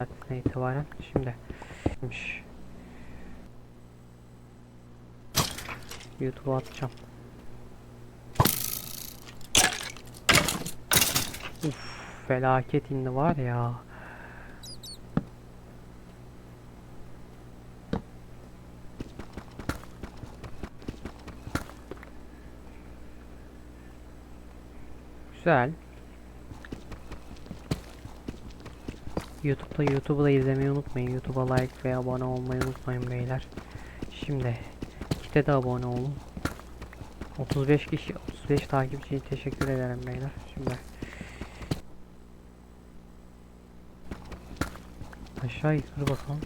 saatinden itibaren. Şimdi. YouTube'a atacağım. Uf, felaket indi var ya. Güzel. YouTube'da YouTube'u da izlemeyi unutmayın. YouTube'a like ve abone olmayı unutmayın beyler. Şimdi kite de abone olun. 35 kişi 35 takipçiye teşekkür ederim beyler. Şimdi aşağı yukarı bakalım.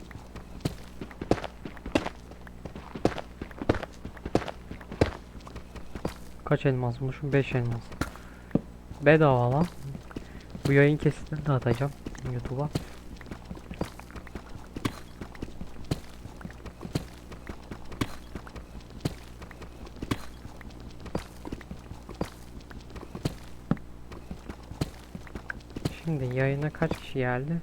Kaç elmas bulmuşum? 5 elmas. Bedava lan. Bu yayın kesitini de atacağım YouTube'a. Şimdi yayına kaç kişi geldi?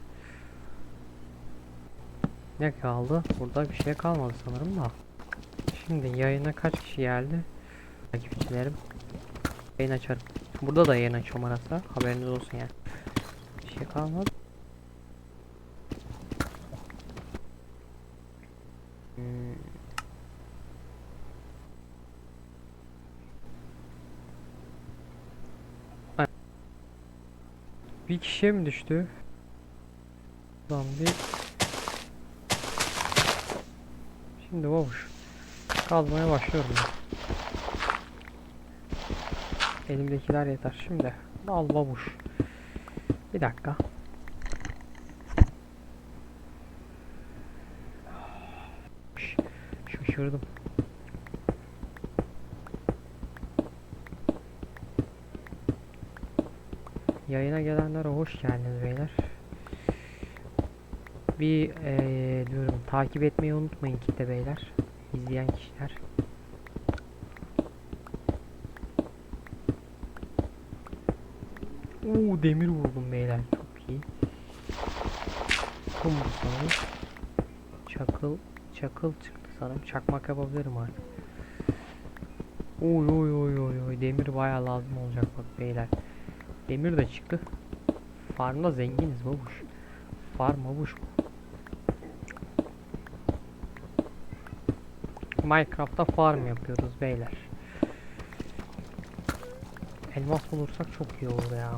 Ne kaldı? Burada bir şey kalmadı sanırım da. Şimdi yayına kaç kişi geldi? Takipçilerim. Yayın açarım. Burada da yayın açıyorum arası. Haberiniz olsun yani. Bir şey kalmadı. Hmm. Bir kişiye mi düştü? Bir Şimdi babuş Kazmaya başlıyorum ben. Elimdekiler yeter. Şimdi al babuş. Bir dakika. Şaşırdım. Yayına gelenlere hoş geldiniz beyler. Bir eee, diyorum takip etmeyi unutmayın kitle beyler. İzleyen kişiler. Oo demir vurdum beyler çok iyi. Kum bu sanırım. Çakıl, çakıl çıktı sanırım. Çakmak yapabilirim artık. Oy oy oy oy oy demir bayağı lazım olacak bak beyler. Demir de çıktı. Farmda zenginiz babuş. Farm babuş. Minecraft'ta farm yapıyoruz beyler. Elmas bulursak çok iyi olur ya.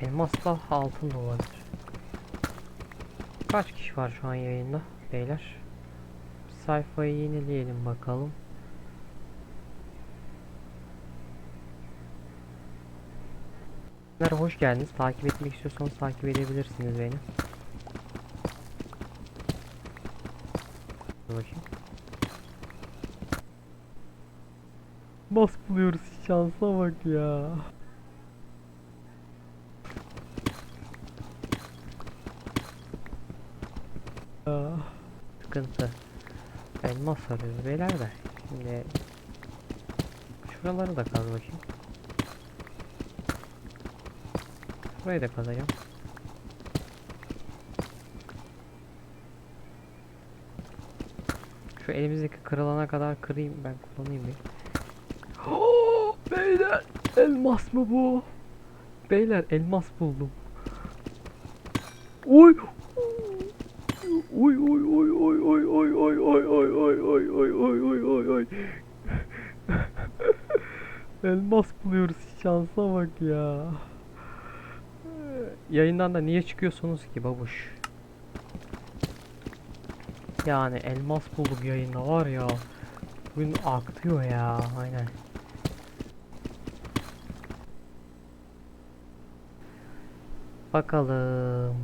Elmasla altın da olabilir. Kaç kişi var şu an yayında beyler? Sayfayı yenileyelim bakalım. Merhaba hoş geldiniz. Takip etmek istiyorsanız takip edebilirsiniz beni. Dur bakayım. Bas buluyoruz şansa bak ya. Ah, Sıkıntı. Elmas arıyoruz beyler de. Şimdi şuraları da kaz bakayım. Burayı da kazacağım. Şu elimizdeki kırılana kadar kırayım ben kullanayım bir. Oh, beyler elmas mı bu? Beyler elmas buldum. Oy. Oy oy oy oy oy oy oy oy oy oy oy oy oy oy oy oy. Elmas buluyoruz şansa bak ya. Yayından da niye çıkıyorsunuz ki babuş? Yani elmas bulduk yayında var ya. Bugün aktıyor ya aynen. Bakalım.